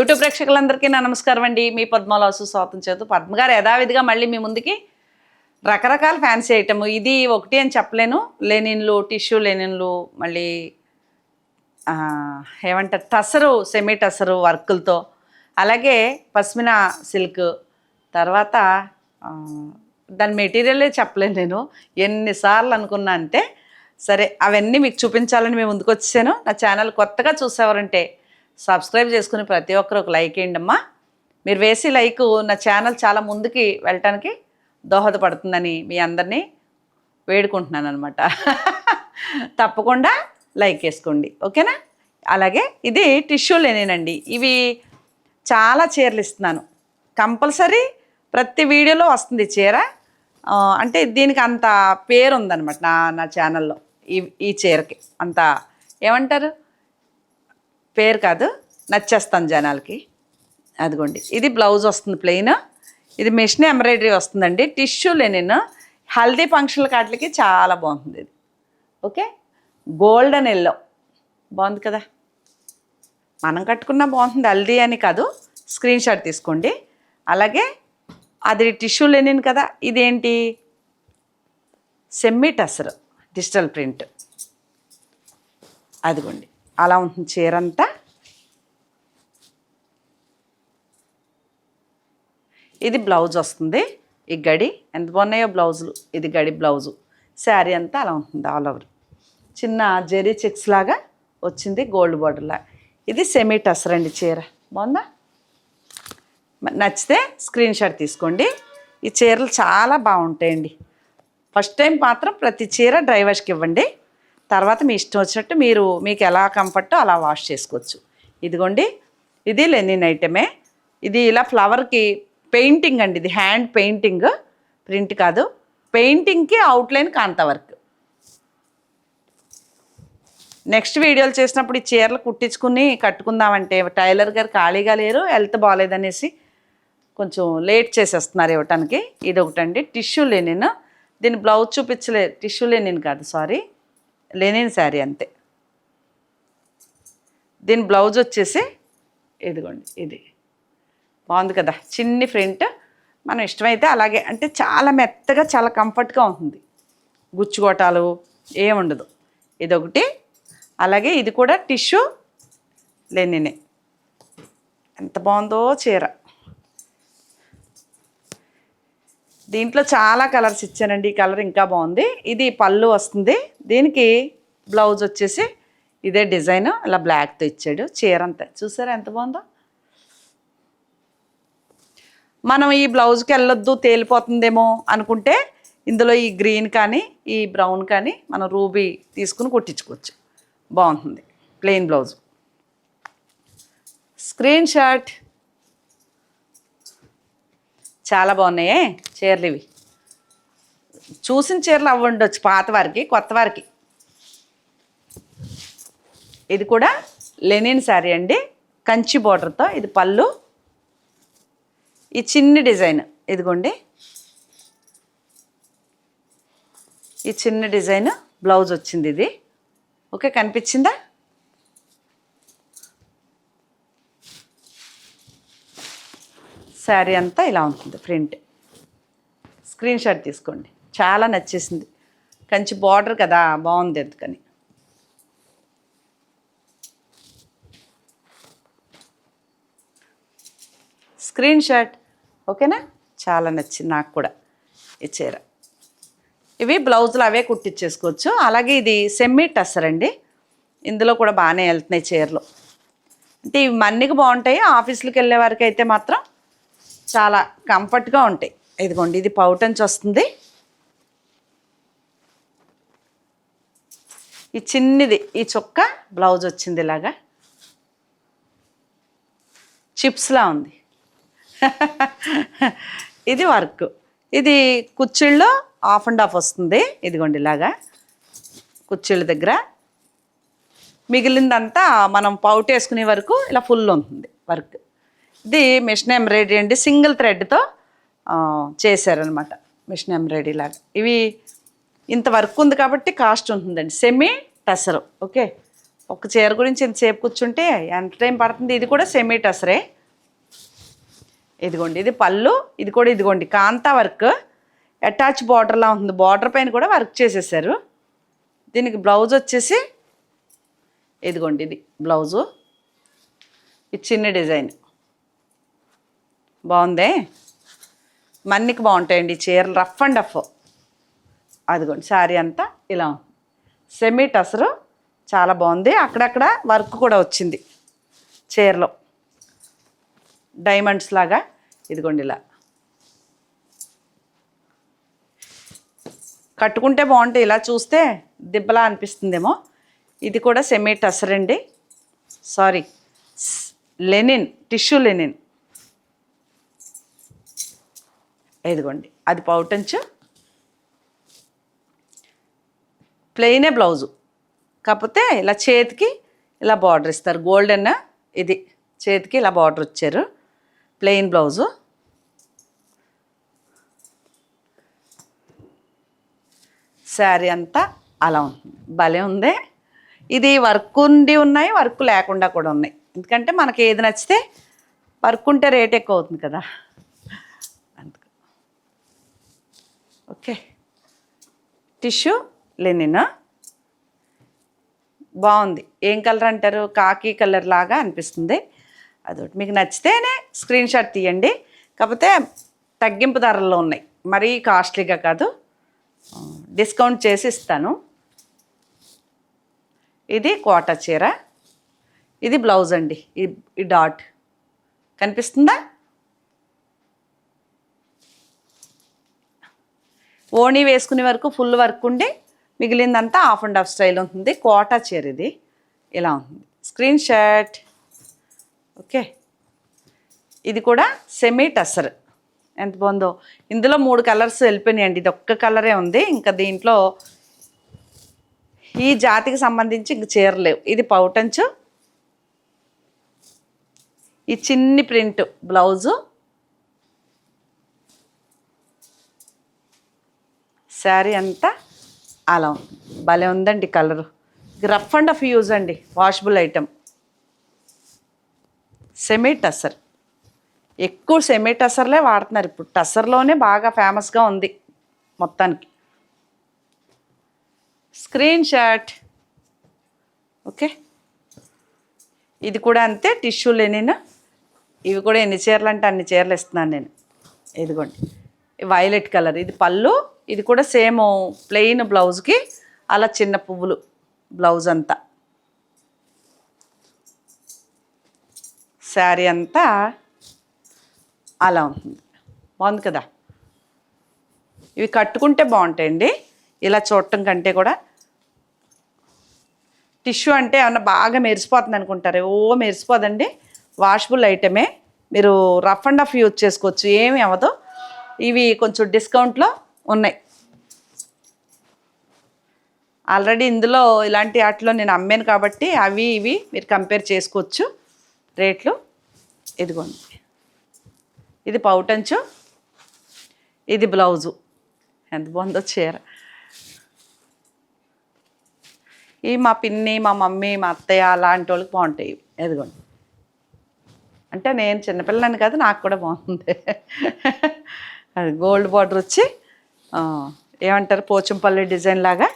YouTube ప్రేక్షకులందరికీ నా నమస్కారం అండి. మీ పద్మలాసు స్వాతం చేతు. పద్మగారు యథావిధిగా మళ్ళీ మీ ముందుకి రకరకాల ఫ్యాన్సీ ఐటమ్. ఇది ఒకటి అని చెప్పలేను. లెనిన్లు టిష్యూ లెనిన్లు మళ్ళీ ఏమంటారు? టసరు సెమీ టసరు వర్కులతో. అలాగే పస్మినా సిల్క్. తర్వాత దాని మెటీరియలే చెప్పలేను నేను. ఎన్నిసార్లు అనుకున్నా అంటే సరే అవన్నీ మీకు చూపించాలని మేము ముందుకు వచ్చాను నా ఛానల్ కొత్తగా చూసేవారంటే సబ్స్క్రైబ్ చేసుకుని ప్రతి ఒక్కరు ఒక లైక్ వేయండి అమ్మా. మీరు వేసి లైక్ నా ఛానల్ చాలా ముందుకి వెళ్ళటానికి దోహదపడుతుందని మీ అందరినీ వేడుకుంటున్నాను అనమాట తప్పకుండా లైక్ వేసుకోండి. ఓకేనా? అలాగే ఇది టిష్యూ లేనేనండి. ఇవి చాలా చీరలు ఇస్తున్నాను. కంపల్సరీ ప్రతి వీడియోలో వస్తుంది చీర. అంటే దీనికి అంత పేరు ఉందన్నమాట నా నా ఛానల్లో ఈ ఈ చీరకి. అంత ఏమంటారు? పేరు కాదు నచ్చేస్తాను జనాలకి. అదిగోండి ఇది బ్లౌజ్ వస్తుంది ప్లెయిన్ ఇది మిషన్ ఎంబ్రాయిడరీ వస్తుందండి. Tissue linen. హల్దీ ఫంక్షన్ల కాట్లకి చాలా బాగుంటుంది ఇది. ఓకే? Golden yellow. బాగుంది కదా? మనం కట్టుకున్నా బాగుంటుంది హల్దీ అని కాదు. స్క్రీన్ షాట్ తీసుకోండి. అలాగే అది టిష్యూ లెనిన్ కదా? ఇదేంటి? Semi tussar digital print. అదిగోండి. అలా ఉంటుంది చీర అంతా ఇది బ్లౌజ్ వస్తుంది ఈ గడి. ఎంత బాగున్నాయో బ్లౌజులు. ఇది గడి బ్లౌజు. శారీ అంతా అలా ఉంటుంది ఆల్ ఓవర్ చిన్న జెరీ చెక్స్ లాగా వచ్చింది గోల్డ్ బార్డర్లా ఇది సెమీ టసర్ అండి చీర. బాగుందా? నచ్చితే స్క్రీన్ షాట్ తీసుకోండి. ఈ చీరలు చాలా బాగుంటాయండి. ఫస్ట్ టైం మాత్రం ప్రతి చీర డ్రైవర్స్కి ఇవ్వండి. తర్వాత మీ ఇష్టం వచ్చినట్టు మీరు మీకు ఎలా కంఫర్టో అలా వాష్ చేసుకోవచ్చు. ఇదిగోండి ఇది లెనిన్ ఐటమే. ఇది ఇలా ఫ్లవర్కి పెయింటింగ్ అండి ఇది హ్యాండ్ పెయింటింగ్. ప్రింట్ కాదు పెయింటింగ్కి అవుట్లైన్ కాంత వర్క్. నెక్స్ట్ వీడియోలు చేసినప్పుడు ఈ చీరలు కుట్టించుకుని కట్టుకుందామంటే టైలర్ గారు ఖాళీగా లేరు హెల్త్ బాగాలేదనేసి కొంచెం లేట్ చేసేస్తున్నారు ఇవ్వటానికి. ఇది ఒకటండి టిష్యూ లెనిన్. దీని బ్లౌజ్ చూపించలే టిష్యూ లెనిన్ కాదు సారీ. లెనిన్ శారీ అంతే. దీని బ్లౌజ్ వచ్చేసి ఇదిగోండి ఇది. బాగుంది కదా? చిన్ని ప్రింట్. మనం ఇష్టమైతే అలాగే అంటే చాలా మెత్తగా చాలా కంఫర్ట్గా ఉంటుంది. గుచ్చుకోటాలు ఏముండదు ఇదొకటి. అలాగే ఇది కూడా టిష్యూ లెనినే. ఎంత బాగుందో చీర. దీంట్లో చాలా కలర్స్ ఇచ్చానండి. ఈ కలర్ ఇంకా బాగుంది. ఇది పళ్ళు వస్తుంది. దీనికి బ్లౌజ్ వచ్చేసి ఇదే డిజైన్. ఇలా బ్లాక్తో ఇచ్చాడు. చీర అంతా. చూసారా ఎంత బాగుందో? మనం ఈ బ్లౌజ్కి వెళ్ళొద్దు తేలిపోతుందేమో అనుకుంటే ఇందులో ఈ గ్రీన్ కానీ ఈ బ్రౌన్ కానీ మనం రూబీ తీసుకుని కుట్టించుకోవచ్చు. బాగుంటుంది. ప్లెయిన్ బ్లౌజ్ స్క్రీన్ షాట్ చాలా బాగున్నాయే చీరలు ఇవి. చూసిన చీరలు అవి ఉండొచ్చు పాత వారికి కొత్త వారికి. ఇది కూడా లెనిన్ శారీ అండి. కంచి బోర్డర్తో ఇది పళ్ళు. ఈ చిన్ని డిజైన్ ఇదిగోండి. ఈ చిన్న డిజైన్ బ్లౌజ్ వచ్చింది ఇది. ఓకే కనిపించిందా? శారీ అంతా ఇలా ఉంటుంది ప్రింట్. స్క్రీన్ షాట్ తీసుకోండి. చాలా నచ్చేసింది. కంచి బార్డర్ కదా బాగుంది ఎందుకని స్క్రీన్ షాట్ ఓకేనా? చాలా నచ్చింది నాకు కూడా ఈ చీర. ఇవి బ్లౌజులు అవే కుట్టించేసుకోవచ్చు అలాగే ఇది సెమ్మీ టస్సర్ అండి. ఇందులో కూడా బాగానే వెళ్తున్నాయి చీరలు. అంటే ఇవి మన్నికి బాగుంటాయి ఆఫీసులకు వెళ్ళే వారికి అయితే మాత్రం చాలా కంఫర్ట్గా ఉంటాయి. ఇదిగోండి ఇది పౌటంచి వస్తుంది. ఈ చిన్నది ఈ చొక్క బ్లౌజ్ వచ్చింది ఇలాగా. చిప్స్లా ఉంది. ఇది వర్క్. ఇది కుచ్చిళ్ళలో ఆఫ్ అండ్ ఆఫ్ వస్తుంది. ఇదిగోండి ఇలాగా. కుచ్చిళ్ళ దగ్గర. మిగిలిందంతా మనం పౌట్ వేసుకునే వరకు ఇలా ఫుల్ ఉంటుంది వర్క్. ఇది మిషన్ ఎంబ్రాయిడరీ అండి. సింగిల్ థ్రెడ్తో చేశారనమాట మిషన్ ఎంబ్రాయిడరీ లాగా. ఇవి ఇంత వర్క్ ఉంది కాబట్టి కాస్ట్ ఉంటుందండి. Semi tussar okay? ఒక చీర గురించి ఇంతసేపు కూర్చుంటే ఎంత టైం పడుతుంది? ఇది కూడా సెమీ టసరే. ఇదిగోండి ఇది పళ్ళు ఇది కూడా ఇదిగోండి కాంతా వర్క్. అటాచ్ బార్డర్లా ఉంటుంది. బార్డర్ పైన కూడా వర్క్ చేసేసారు. దీనికి బ్లౌజ్ వచ్చేసి ఇదిగోండి ఇది బ్లౌజు. ఇది చిన్న డిజైన్. బాగుందే? మన్నికి బాగుంటాయండి చీరలు రఫ్ అండ్ రఫ్. అదిగోండి శారీ అంతా ఇలా సెమీ టసరు చాలా బాగుంది. అక్కడక్కడ వర్క్ కూడా వచ్చింది చీరలో. డైమండ్స్ లాగా ఇదిగోండి ఇలా. కట్టుకుంటే బాగుంటాయి ఇలా చూస్తే దిబ్బలా అనిపిస్తుందేమో. ఇది కూడా సెమీ టసర్ అండి సారీ లెనిన్ టిష్యూ లెనిన్. ఇదిగోండి అది పౌటంచు ప్లెయినే బ్లౌజు. కాకపోతే ఇలా చేతికి ఇలా బార్డర్ ఇస్తారు. గోల్డెన్ ఇది. చేతికి ఇలా బార్డర్ వచ్చారు. Plain blouse. శారీ అంతా అలా ఉంటుంది. భలే ఉంది. ఇది వర్క్ ఉండి ఉన్నాయి వర్క్ లేకుండా కూడా ఉన్నాయి. ఎందుకంటే మనకి ఏది నచ్చితే వర్క్ ఉంటే రేట్ ఎక్కువ అవుతుంది కదా. ఓకే. టిష్యూ లెనినా. బాగుంది. ఏం కలర్ అంటారు? కాకి కలర్ లాగా అనిపిస్తుంది. అదొకటి. మీకు నచ్చితేనే స్క్రీన్ షాట్ తీయండి. కాకపోతే తగ్గింపు ధరల్లో ఉన్నాయి. మరీ కాస్ట్లీగా కాదు. డిస్కౌంట్ చేసి ఇస్తాను. ఇది కోటా చీర. ఇది బ్లౌజ్ అండి. ఈ డాట్. కనిపిస్తుందా? ఓణీ వేసుకునే వరకు ఫుల్ వర్క్ ఉండి మిగిలిందంతా హాఫ్ అండ్ హాఫ్ స్టైల్ ఉంటుంది. కోటా చీర ఇది. ఇలా ఉంటుంది. Screen shot. ఓకే. ఇది కూడా సెమీ టసర్ ఎంత బాగుందో. ఇందులో మూడు కలర్స్ వెళ్ళిపోయినాయండి. ఇది ఒక్క కలరే ఉంది. ఇంకా దీంట్లో ఈ జాతికి సంబంధించి ఇంక చీరలేవు లేవు. ఇది పౌటంచు. ఈ చిన్ని ప్రింట్ బ్లౌజు. శారీ అంతా అలా ఉంది. భలే ఉందండి colour. Rough and of use అండి వాషబుల్ ఐటమ్. సెమీ టసర్ ఎక్కువ సెమీ టసర్లే వాడుతున్నారు ఇప్పుడు. టసర్లోనే బాగా ఫేమస్గా ఉంది మొత్తానికి. Screen shot. ఓకే. ఇది కూడా అంతే టిష్యూ లెనిన్. ఇవి కూడా ఎన్ని చీరలు అంటే అన్ని చీరలు ఇస్తున్నాను నేను. ఇదిగోండి. Violet colour. ఇది పళ్ళు ఇది కూడా సేమ్ ప్లెయిన్ బ్లౌజ్కి అలా చిన్న పువ్వులు బ్లౌజ్ అంతా. శారీ అంతా అలా ఉంటుంది. బాగుంది కదా? ఇవి కట్టుకుంటే బాగుంటాయండి. ఇలా చూడటం కంటే కూడా. టిష్యూ అంటే ఏమన్నా బాగా మెరిసిపోతుంది అనుకుంటారు? ఓ మెరిసిపోదండి. వాషబుల్ ఐటమే. మీరు రఫ్ అండ్ ఆఫ్ యూజ్ చేసుకోవచ్చు. ఏమి అవ్వదు. ఇవి కొంచెం డిస్కౌంట్లో ఉన్నాయి. ఆల్రెడీ ఇందులో ఇలాంటి వాటిలో నేను అమ్మాను కాబట్టి అవి ఇవి మీరు కంపేర్ చేసుకోవచ్చు. రేట్లు. ఇదిగోండి. ఇది పౌటంచు ఇది బ్లౌజు. ఎంత బాగుందో చీర. ఈ మా పిన్ని మా మమ్మీ మా అత్తయ్య అలాంటి వాళ్ళకి బాగుంటాయి. ఎదుగోండి అంటే నేను చిన్నపిల్లని కాదు నాకు కూడా బాగుంది. అది గోల్డ్ బార్డర్ వచ్చి ఏమంటారు? పోచంపల్లి డిజైన్ లాగా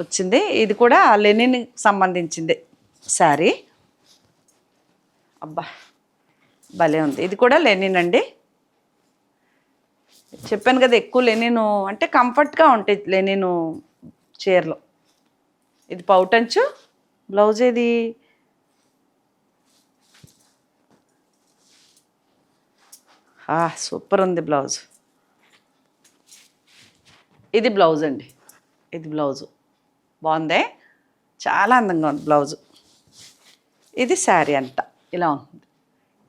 వచ్చింది. ఇది కూడా లెనిన్ సంబంధించింది శారీ. అబ్బా భలే ఉంది. ఇది కూడా లెనిన్ అండి. చెప్పాను కదా ఎక్కువ లెనిన్ అంటే కంఫర్ట్గా ఉంటాయి లెనిన్ చీరలు. ఇది పౌటంచు బ్లౌజ్ ఏది? ఆ, సూపర్ ఉంది బ్లౌజ్. ఇది బ్లౌజ్ అండి. ఇది బ్లౌజు. బాగుందే? చాలా అందంగా ఉంది బ్లౌజు. ఇది శారీ అంత ఇలా ఉంటుంది.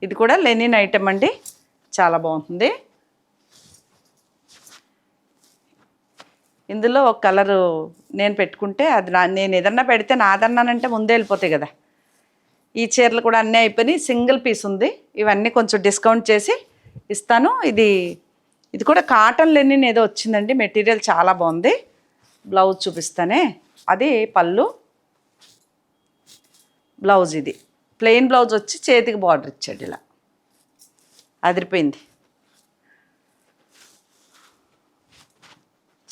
ఇది కూడా లెనిన్ ఐటమ్ అండి. చాలా బాగుంటుంది. ఇందులో ఒక కలరు నేను పెట్టుకుంటే అది నా నేను ఏదన్నా పెడితే నాదన్నానంటే ముందే వెళ్ళిపోతాయి కదా. ఈ చీరలు కూడా అన్నీ అయిపోయినాయి. సింగిల్ పీస్ ఉంది. ఇవన్నీ కొంచెం డిస్కౌంట్ చేసి ఇస్తాను. ఇది ఇది కూడా కాటన్ లెనిన్ ఏదో వచ్చిందండి. మెటీరియల్ చాలా బాగుంది. బ్లౌజ్ చూపిస్తానే. అది పళ్ళు. బ్లౌజ్ ఇది. ప్లెయిన్ బ్లౌజ్ వచ్చి చేతికి బార్డర్ ఇచ్చాడు ఇలా. అదిరిపోయింది.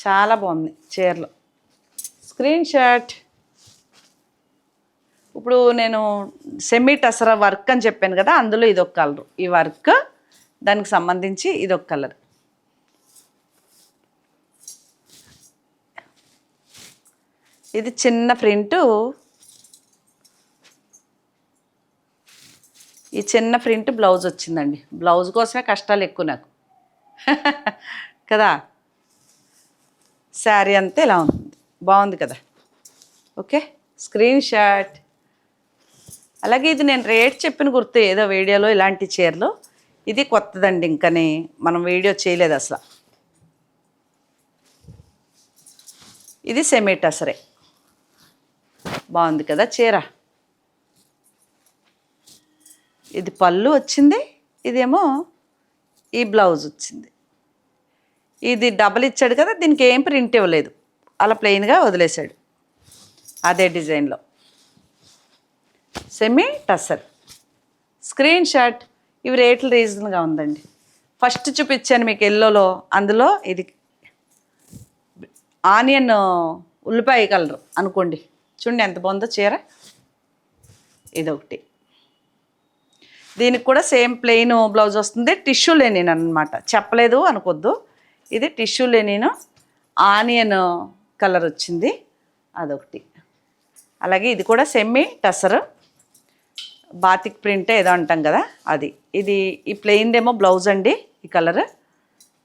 చాలా బాగుంది చీరలు. స్క్రీన్ షాట్ ఇప్పుడు నేను సెమీ టసరా వర్క్ అని చెప్పాను కదా అందులో ఇది ఒక కలర్ ఈ వర్క్ దానికి సంబంధించి ఇది ఒక కలర్ ఇది చిన్న ప్రింట్. ఈ చిన్న ప్రింట్ బ్లౌజ్ వచ్చిందండి. బ్లౌజ్ కోసమే కష్టాలు ఎక్కువ నాకు. కదా? శారీ అంతా ఇలా ఉంది. బాగుంది కదా? ఓకే? Screen shot. అలాగే ఇది నేను రేట్ చెప్పిన గుర్తు ఏదో వీడియోలో ఇలాంటి చీరలు. ఇది కొత్తదండి ఇంకని. మనం వీడియో చేయలేదు అసలు. ఇది సెమీటసరే బాగుంది కదా చీర. ఇది పళ్ళు వచ్చింది ఇదేమో ఈ బ్లౌజ్ వచ్చింది. ఇది డబల్ ఇచ్చాడు కదా దీనికి ఏం ప్రింట్ ఇవ్వలేదు. అలా ప్లెయిన్గా వదిలేశాడు అదే డిజైన్లో. సెమీ టసర్ స్క్రీన్ షాట్ ఇవి రేట్లు రీజన్గా ఉందండి. ఫస్ట్ చూపించాను మీకు ఎల్లోలో అందులో ఇది ఆనియన్ ఉల్లిపాయ కలర్ అనుకోండి. చూడండి ఎంత బాగుందో చీర. ఇదొకటి. దీనికి కూడా సేమ్ ప్లెయిన్ బ్లౌజ్ వస్తుంది. టిష్యూ లెనిన్ అనమాట చెప్పలేదు అనుకోద్దు. ఇది టిష్యూ లెనిన్ ఆనియన్ కలర్ వచ్చింది. అదొకటి. అలాగే ఇది కూడా సెమ్మీ టసర్ బాతిక్ ప్రింట్ ఏదో అంటాం కదా అది. ఇది ఈ ప్లెయిన్దేమో బ్లౌజ్ అండి ఈ కలర్.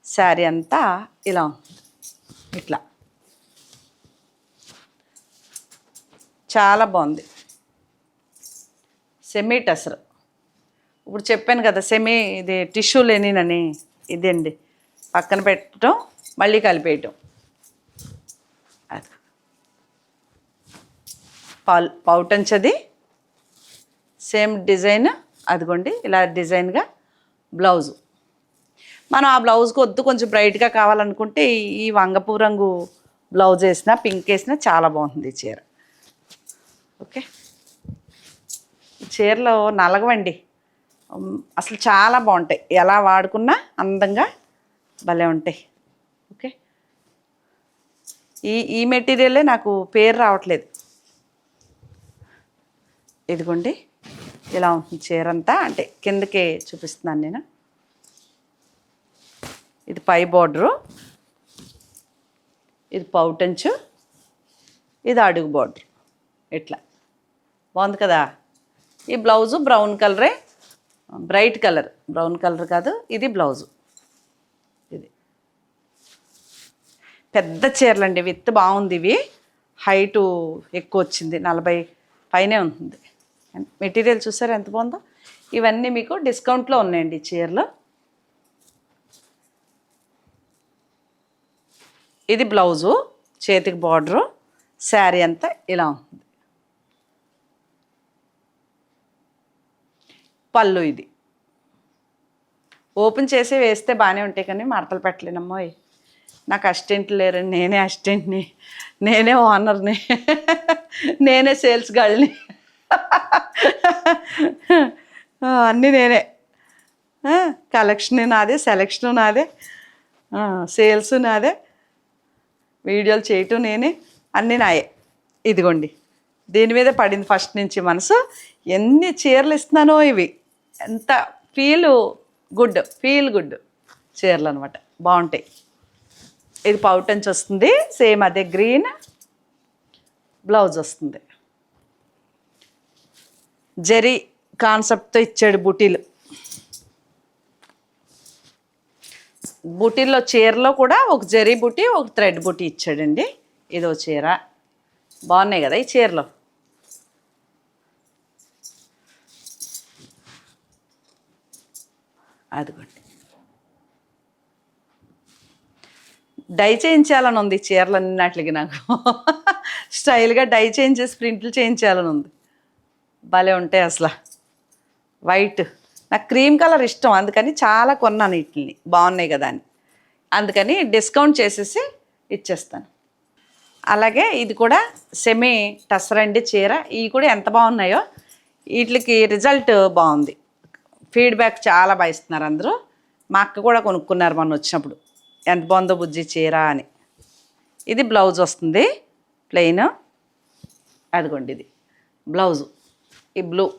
శారీ అంతా ఇలా ఇట్లా. చాలా బాగుంది. సెమీ టసర్. ఇప్పుడు చెప్పాను కదా సెమీ ఇది టిష్యూ లేనినని ఇదండి. పక్కన పెట్టడం మళ్ళీ కలిపేయటం. పౌ పౌటంచది. సేమ్ డిజైన్ అదిగోండి ఇలా డిజైన్గా బ్లౌజు. మనం ఆ బ్లౌజ్కి వద్దు కొంచెం బ్రైట్గా కావాలనుకుంటే ఈ- వంగపు రంగు బ్లౌజ్ వేసినా పింక్ వేసినా చాలా బాగుంటుంది చీర. ఓకే. చీరలు నలగవండి. అసలు చాలా బాగుంటాయి. ఎలా వాడుకున్నా అందంగా భలే ఉంటాయి. ఓకే. ఈ ఈ మెటీరియలే నాకు పేరు రావట్లేదు. ఇదిగోండి. ఇలా ఉంటుంది చీర అంతా అంటే కిందకే చూపిస్తున్నాను నేను. ఇది పై బార్డరు. ఇది పౌటంచు ఇది అడుగు బార్డర్. ఇట్లా. బాగుంది కదా? ఈ బ్లౌజు బ్రౌన్ కలరే బ్రైట్ కలర్. బ్రౌన్ కలర్ కాదు ఇది బ్లౌజు. ఇది. పెద్ద చీరలండి విత్ బాగుంది ఇవి. హైటు ఎక్కువ వచ్చింది నలభై పైనే ఉంటుంది. మెటీరియల్ చూసారా ఎంత బాగుందో? ఇవన్నీ మీకు డిస్కౌంట్లో ఉన్నాయండి చీరలు. ఇది బ్లౌజు చేతికి బార్డరు శారీ అంతా ఇలా ఉంది పళ్ళు ఇది. ఓపెన్ చేసి వేస్తే బాగానే ఉంటాయి కానీ మడతలు పెట్టలేనమ్మో నాకు అసిస్టెంట్ లేరు నేనే అసిస్టెంట్ని నేనే ఓనర్ని నేనే సేల్స్ గర్ల్ని. అన్నీ నేనే. కలెక్షన్ నాదే సెలెక్షన్ నాదే సేల్స్ నాదే వీడియోలు చేయటం నేనే అన్నీ నాయే. ఇదిగోండి. దీని మీద పడింది ఫస్ట్ నుంచి మనసు. ఎన్ని చీరలు ఇస్తున్నానో ఇవి. ఎంత ఫీల్ గుడ్ ఫీల్ గుడ్ చీరలు అనమాట బాగుంటాయి. ఇది పౌటంచ్ వస్తుంది. సేమ్ అదే గ్రీన్ బ్లౌజ్ వస్తుంది. జరీ కాన్సెప్ట్తో ఇచ్చాడు బుటీలు. బుటీల్లో చీరలో కూడా ఒక జరీ బుటీ ఒక థ్రెడ్ బుటీ ఇచ్చాడండి. ఇదో చీర. బాగున్నాయి కదా ఈ చీరలో? అదిగోండి. డై చేయించాలని ఉంది ఈ చీరలన్నిటికి నాకు. స్టైల్గా డై చేయించేసి ప్రింట్లు చేయించాలని ఉంది భలే ఉంటాయి అసలు. వైట్. నాకు క్రీమ్ కలర్ ఇష్టం అందుకని చాలా కొన్నాను వీటిని బాగున్నాయి కదా అని. అందుకని డిస్కౌంట్ చేసేసి ఇచ్చేస్తాను. అలాగే ఇది కూడా సెమీ టసరండి చీర. ఇవి కూడా ఎంత బాగున్నాయో వీటికి రిజల్ట్ బాగుంది. ఫీడ్బ్యాక్ చాలా బాగా ఇస్తున్నారు అందరూ. మా అక్క కూడా కొనుక్కున్నారు మొన్న వచ్చినప్పుడు. ఎంత బాగుందో బుజ్జి చీర అని. ఇది బ్లౌజ్ వస్తుంది. ప్లెయిన్ అదిగోండి ఇది. బ్లౌజు. ఈ బ్లూ.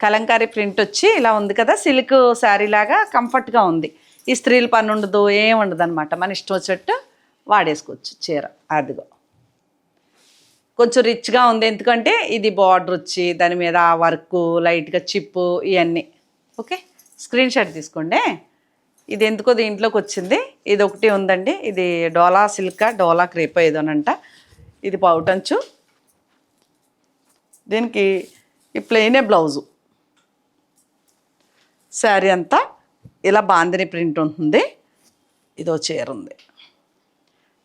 కలంకారీ ప్రింట్ వచ్చి ఇలా ఉంది కదా సిల్క్ శారీ లాగా కంఫర్ట్గా ఉంది. ఈ స్త్రీల పని ఉండదు ఏం ఉండదు అనమాట మన ఇష్టం వచ్చేట్టు వాడేసుకోవచ్చు చీర. అదిగో. కొంచెం రిచ్గా ఉంది. ఎందుకంటే ఇది బార్డర్ వచ్చి దాని మీద ఆ వర్క్ లైట్గా చిప్పు ఇవన్నీ. ఓకే స్క్రీన్ షాట్ తీసుకోండి. ఇది ఎందుకో దీంట్లోకి వచ్చింది. ఇది ఒకటి ఉందండి. ఇది డోలా సిల్కా డోలా క్రేప్ ఏదోనంట ఇది పౌటంచు దీనికి ఈ ప్లెయినే బ్లౌజు శారీ అంతా. ఇలా బాందిని ప్రింట్ ఉంటుంది. ఇదో చీర ఉంది.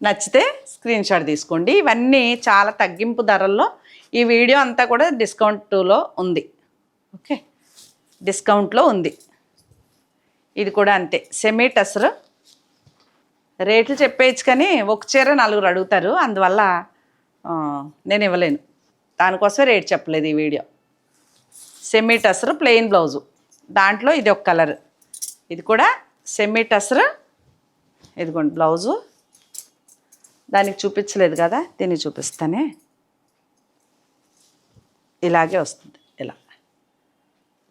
నచ్చితే స్క్రీన్ షాట్ తీసుకోండి. ఇవన్నీ చాలా తగ్గింపు ధరల్లో ఈ వీడియో అంతా కూడా డిస్కౌంట్లో ఉంది. ఓకే? డిస్కౌంట్లో ఉంది. ఇది కూడా అంతే. సెమీ టసర్ రేట్లు చెప్పేయచ్చు కానీ ఒక చీర నలుగురు అడుగుతారు. అందువల్ల నేను ఇవ్వలేను. దానికోసం రేట్ చెప్పలేదు ఈ video. Semi tussar plain blouse దాంట్లో ఇది ఒక కలర్ ఇది కూడా సెమీ టసర్ ఇదిగోండి బ్లౌజు దానికి చూపించలేదు కదా దీన్ని చూపిస్తానే. ఇలాగే వస్తుంది ఇలా.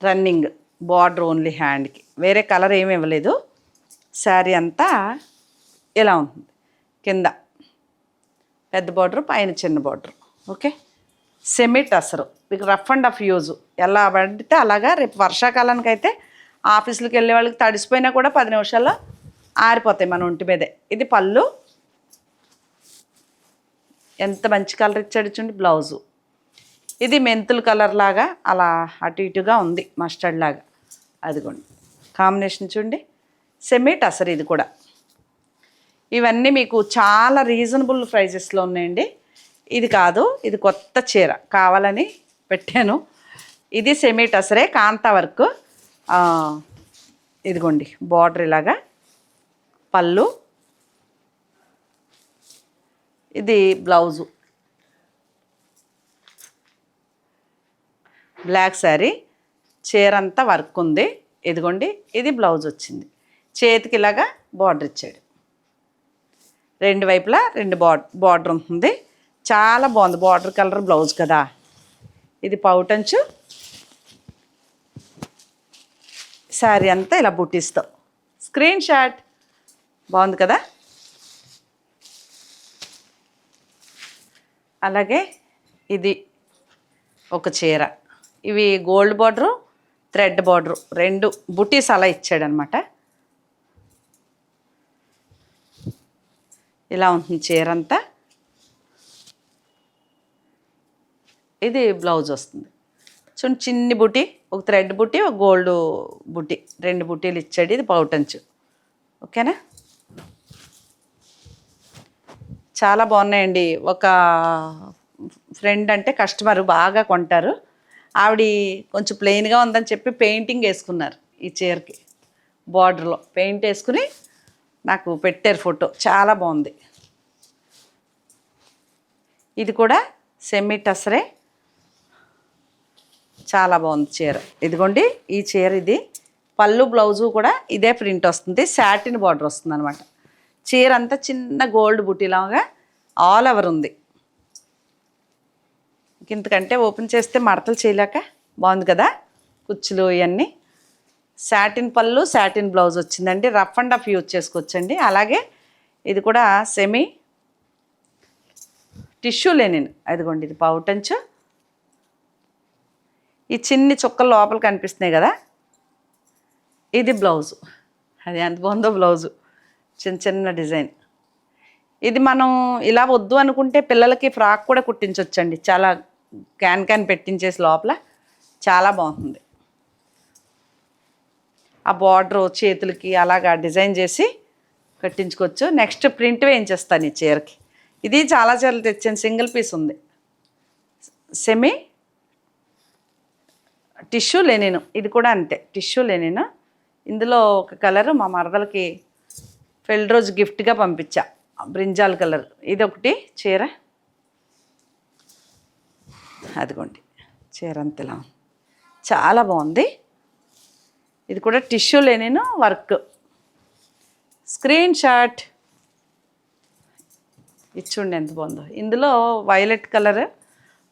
రన్నింగ్ బార్డర్ ఓన్లీ హ్యాండ్కి. వేరే కలర్ ఏమి ఇవ్వలేదు. శారీ అంతా ఇలా ఉంటుంది. కింద పెద్ద బార్డర్ పైన చిన్న బార్డర్. ఓకే? సెమీ టసరు. మీకు రఫ్ అండ్ అఫ్ యూజ్. ఎలా పడితే అలాగా రేపు వర్షాకాలానికి అయితే ఆఫీసులకు వెళ్ళే వాళ్ళకి తడిసిపోయినా కూడా పది నిమిషాల్లో ఆరిపోతాయి మన ఒంటి మీదే. ఇది పళ్ళు ఎంత మంచి కలర్ ఇచ్చాడు చూడండి బ్లౌజు. ఇది మెంతులు కలర్ లాగా అలా అటు ఇటుగా ఉంది మస్టర్డ్ లాగా. అదిగోండి. కాంబినేషన్ చూడండి. సెమీ టసర్ ఇది కూడా. ఇవన్నీ మీకు చాలా రీజనబుల్ ప్రైజెస్లో ఉన్నాయండి. ఇది కాదు ఇది కొత్త చీర. కావాలని పెట్టాను. ఇది సెమీ టసరే కాంతా వర్క్. ఇదిగోండి బార్డర్ ఇలాగా. పళ్ళు. ఇది బ్లౌజు. బ్లాక్ శారీ చీర అంతా వర్క్ ఉంది. ఇదిగోండి ఇది బ్లౌజ్ వచ్చింది. చేతికి ఇలాగా బార్డర్ ఇచ్చాడు. రెండు వైపులా రెండు బార్డర్ బార్డర్ ఉంటుంది. చాలా బాగుంది. బార్డర్ కలర్ బ్లౌజ్ కదా. ఇది పౌటంచు. శారీ అంతా ఇలా బుట్టిస్తాం స్క్రీన్ షాట్. బాగుంది కదా? అలాగే ఇది ఒక చీర. ఇవి గోల్డ్ బార్డరు థ్రెడ్ బార్డరు. రెండు బుటీస్ అలా ఇచ్చాడనమాట. ఇలా ఉంటుంది చీర అంతా ఇది బ్లౌజ్ వస్తుంది. చూడండి చిన్ని బుటీ ఒక థ్రెడ్ బుటీ ఒక గోల్డ్ బుటీ. రెండు బుట్టీలు ఇచ్చాడు ఇది పౌటంచు. ఓకేనా? చాలా బాగున్నాయండి. ఒక ఫ్రెండ్ అంటే కస్టమర్ బాగా కొంటారు. ఆవిడ కొంచెం ప్లెయిన్గా ఉందని చెప్పి పెయింటింగ్ వేసుకున్నారు ఈ చీరకి. బార్డర్లో పెయింట్ వేసుకుని నాకు పెట్టారు ఫోటో. చాలా బాగుంది. ఇది కూడా సెమీ టసరే. చాలా బాగుంది చీర. ఇదిగోండి ఈ చీర ఇది. పళ్ళు బ్లౌజు కూడా ఇదే ప్రింట్ వస్తుంది. సాటిన్ బార్డర్ వస్తుంది అనమాట చీర అంతా చిన్న గోల్డ్ బుటీలాగా ఆల్ ఓవర్ ఉంది. ఇంతకంటే ఓపెన్ చేస్తే మడతలు చేయలేక బాగుంది కదా? కుచ్చులు ఇవన్నీ. శాటిన్ పళ్ళు శాటిన్ బ్లౌజ్ వచ్చిందండి. రఫ్ అండ్ రఫ్ యూజ్ చేసుకోవచ్చండి. అలాగే ఇది కూడా సెమీ టిష్యూ లేని అదిగోండి ఇది పౌటంచు ఈ చిన్ని చుక్కలు లోపల కనిపిస్తున్నాయి కదా? ఇది బ్లౌజు. అది ఎంత బాగుందో బ్లౌజు. చిన్న చిన్న డిజైన్. ఇది మనం ఇలా వద్దు అనుకుంటే పిల్లలకి ఫ్రాక్ కూడా కుట్టించవచ్చండి చాలా క్యాన్ క్యాన్ పెట్టించేసి లోపల చాలా బాగుంటుంది ఆ బార్డర్ చేతులకి అలాగా డిజైన్ చేసి కట్టించుకోవచ్చు. నెక్స్ట్ ప్రింట్ వేయించేస్తాను ఈ చీరకి. ఇది చాలా చీరలు తెచ్చాను. సింగిల్ పీస్ ఉంది. Semi tissue linen. ఇది కూడా అంతే. Tissue linen. ఇందులో ఒక కలరు మా మరదలకి పెళ్ళి రోజు గిఫ్ట్గా పంపించా. Brinjal colour. ఇది ఒకటి చీర. అదిగోండి. చీర అంతలా. చాలా బాగుంది. ఇది కూడా tissue linen work. Screen shot. ఇది ఎంత బాగుందో. ఇందులో వైలెట్ కలర్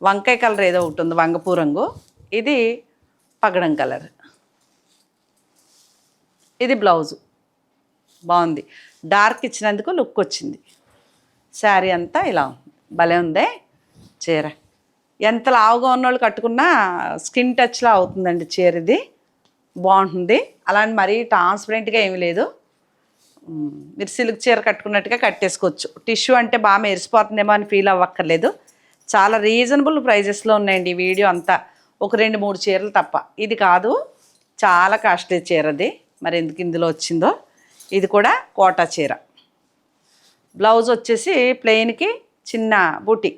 వంకాయ కలర్ ఏదో ఒకటి ఉంది వంగపూ రంగు. ఇది పగడం కలర్. ఇది బ్లౌజు. బాగుంది. డార్క్ ఇచ్చినందుకు లుక్ వచ్చింది శారీ అంతా ఇలా ఉంది భలే ఉందే చీర. ఎంత లావుగా ఉన్నోళ్ళు కట్టుకున్నా స్కిన్ టచ్లా అవుతుందండి చీర ఇది బాగుంటుంది. అలాంటి మరీ ట్రాన్స్పరెంట్గా ఏమీ లేదు. మీరు సిల్క్ చీర కట్టుకున్నట్టుగా కట్టేసుకోవచ్చు. టిష్యూ అంటే బాగా మెరిసిపోతుందేమో అని ఫీల్ అవ్వక్కర్లేదు. చాలా రీజనబుల్ ప్రైజెస్లో ఉన్నాయండి ఈ వీడియో అంతా. ఒక రెండు మూడు చీరలు తప్ప. ఇది కాదు చాలా కాస్ట్లీ చీరది. మరి ఎందుకు ఇందులో వచ్చిందో. ఇది కూడా కోటా చీర. బ్లౌజ్ వచ్చేసి ప్లెయిన్కి చిన్న బూటీ.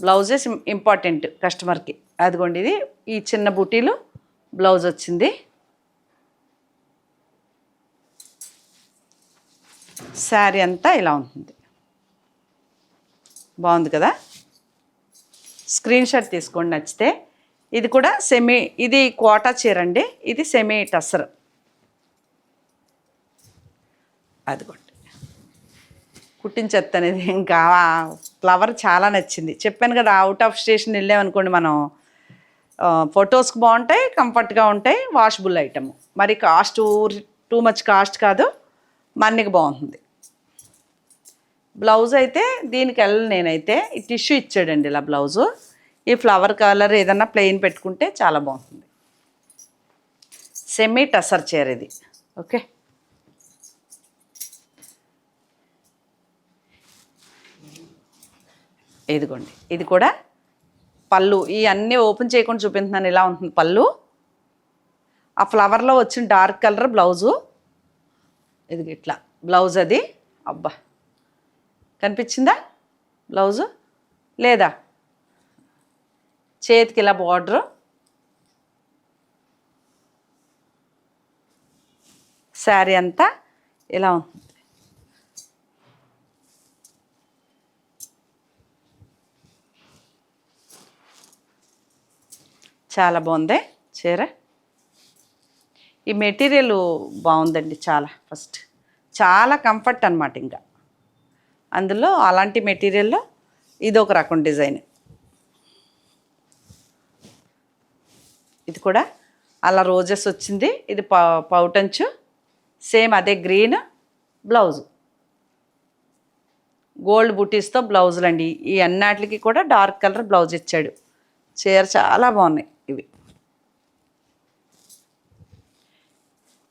బ్లౌజెస్ ఇంపార్టెంట్ కస్టమర్కి అదిగోండి ఇది ఈ చిన్న బూటీలు బ్లౌజ్ వచ్చింది. శారీ అంతా ఇలా ఉంటుంది. బాగుంది కదా? స్క్రీన్ షాట్ తీసుకోండి నచ్చితే. ఇది కూడా సెమీ ఇది కోటా చీర అండి ఇది సెమీ టసర్ అదిగోండి. కుట్టించేత్త అనేది ఇంకా ఫ్లవర్ చాలా నచ్చింది. చెప్పాను కదా అవుట్ ఆఫ్ స్టేషన్ వెళ్ళామనుకోండి మనం ఫొటోస్కి బాగుంటాయి కంఫర్ట్గా ఉంటాయి వాషబుల్ ఐటమ్ మరి కాస్ట్ టూ మచ్ కాస్ట్ కాదు మన్నికి బాగుంటుంది. బ్లౌజ్ అయితే దీనికి వెళ్ళను నేనైతే ఈ టిష్యూ ఇచ్చాడండి ఇలా బ్లౌజు ఈ ఫ్లవర్ కలర్ ఏదన్నా ప్లెయిన్ పెట్టుకుంటే చాలా బాగుంటుంది. సెమీ టసర్ చీర ఇది. ఓకే ఇదిగోండి. ఇది కూడా పళ్ళు. ఈ అన్నీ ఓపెన్ చేయకుండా చూపిస్తున్నాను ఇలా ఉంటుంది పళ్ళు. ఆ ఫ్లవర్లో వచ్చిన డార్క్ కలర్ బ్లౌజు ఇది ఇట్లా. బ్లౌజ్ అది. అబ్బా. కనిపించిందా? బ్లౌజు లేదా? చేతికి ఇలా బార్డరు శారీ అంతా ఇలా ఉంటుంది చాలా బాగుంది. చీర. ఈ మెటీరియల్ బాగుందండి చాలా ఫస్ట్. చాలా కంఫర్ట్ అనమాట ఇంకా. అందులో అలాంటి మెటీరియల్లో ఇది ఒక రకం డిజైన్. ఇది కూడా అలా రోజెస్ వచ్చింది. ఇది పౌ పౌటంచు. సేమ్ అదే గ్రీన్ బ్లౌజ్. గోల్డ్ బుటీస్తో బ్లౌజులు అండి ఈ అన్నిటికి కూడా డార్క్ కలర్ బ్లౌజ్ ఇచ్చాడు. చీర చాలా బాగున్నాయి ఇవి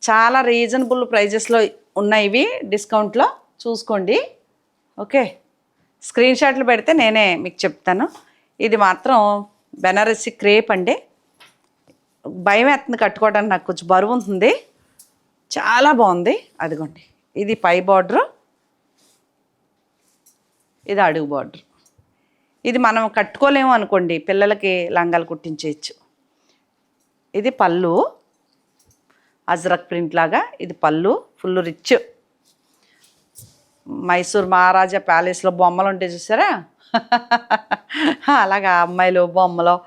చాలా రీజనబుల్ ప్రైజెస్లో ఉన్నాయి ఇవి. డిస్కౌంట్లో చూసుకోండి. ఓకే. స్క్రీన్ షాట్లు పెడితే నేనే మీకు చెప్తాను. ఇది మాత్రం బెనారసి క్రేప్ అండి. భయం ఎత్తుంది కట్టుకోవడానికి నాకు కొంచెం బరువు ఉంటుంది. చాలా బాగుంది. అదిగోండి. ఇది పై బార్డరు ఇది అడుగు బార్డర్ ఇది మనం కట్టుకోలేము అనుకోండి. పిల్లలకి లంగాలు కుట్టించేయచ్చు. ఇది పళ్ళు. అజ్రక్ ప్రింట్ లాగా. ఇది పళ్ళు ఫుల్ రిచ్. మైసూర్ మహారాజా ప్యాలెస్లో బొమ్మలు ఉంటాయి చూసారా? అలాగా అమ్మాయిలు బొమ్మలు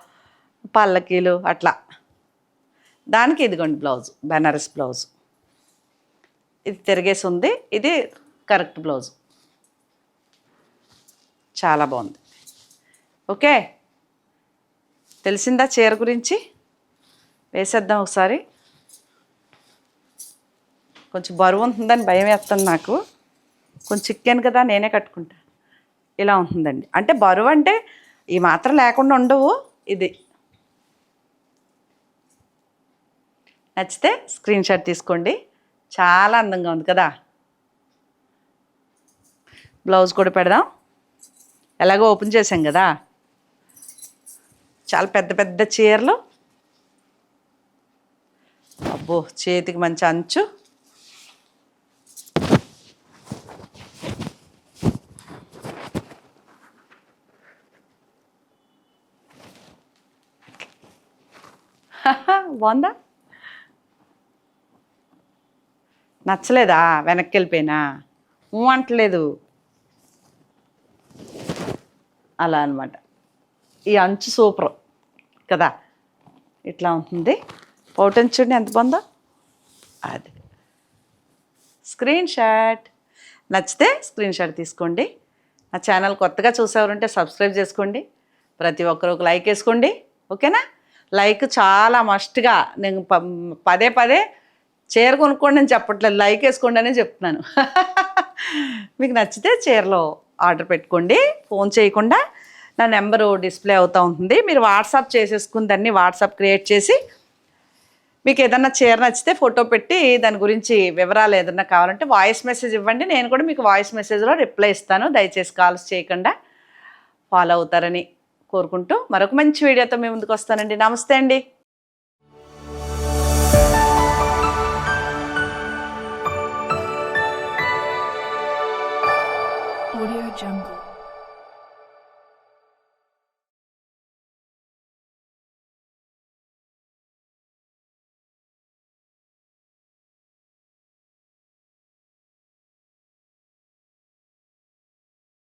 పల్లకీలు అట్లా. దానికి ఇదిగోండి బ్లౌజ్ బెనారస్ బ్లౌజ్. ఇది తిరిగేసి ఉంది. ఇది కరెక్ట్ బ్లౌజ్. చాలా బాగుంది. ఓకే? తెలిసిందా చీర గురించి? వేసేద్దాం ఒకసారి. కొంచెం బరువు ఉంటుందని భయం వేస్తుంది నాకు. కొంచెం చిక్కాను కదా నేనే కట్టుకుంటా. ఇలా ఉంటుందండి. అంటే బరువు అంటే ఈ మాత్రం లేకుండా ఉండవు ఇది. నచ్చితే స్క్రీన్ షాట్ తీసుకోండి. చాలా అందంగా ఉంది కదా. బ్లౌజ్ కూడా పెడదాం. ఎలాగో ఓపెన్ చేసాం కదా. చాలా పెద్ద పెద్ద చీరలు. అబ్బో చేతికి మంచి అంచు. బాగుందా నచ్చలేదా? వెనక్కి వెళ్ళిపోయినా అంటలేదు. అలా అనమాట ఈ అంచు సూపర్ కదా? ఇట్లా ఉంటుంది. పౌటన్ చూడండి ఎంత బాగుందో. అది. Screen shot. నచ్చితే స్క్రీన్ షాట్ తీసుకోండి. నా ఛానల్ కొత్తగా చూసేవారంటే సబ్స్క్రైబ్ చేసుకోండి. ప్రతి ఒక్కరు ఒక లైక్ వేసుకోండి. ఓకేనా? లైక్ చాలా మస్ట్గా నేను పదే పదే చీర కొనుక్కోండి అని చెప్పట్లేదు. లైక్ వేసుకోండి అనే చెప్తున్నాను. మీకు నచ్చితే చీరలో ఆర్డర్ పెట్టుకోండి. ఫోన్ చేయకుండా నా నెంబరు డిస్ప్లే అవుతూ ఉంటుంది. మీరు వాట్సాప్ చేసేసుకుని దాన్ని వాట్సాప్ క్రియేట్ చేసి మీకు ఏదన్నా చీర నచ్చితే ఫోటో పెట్టి దాని గురించి వివరాలు ఏదన్నా కావాలంటే వాయిస్ మెసేజ్ ఇవ్వండి. నేను కూడా మీకు వాయిస్ మెసేజ్లో రిప్లై ఇస్తాను. దయచేసి కాల్స్ చేయకుండా ఫాలో అవుతారని. కోరుకుంటూ మరొక మంచి వీడియోతో మీ ముందుకు వస్తానండి. నమస్తే అండి.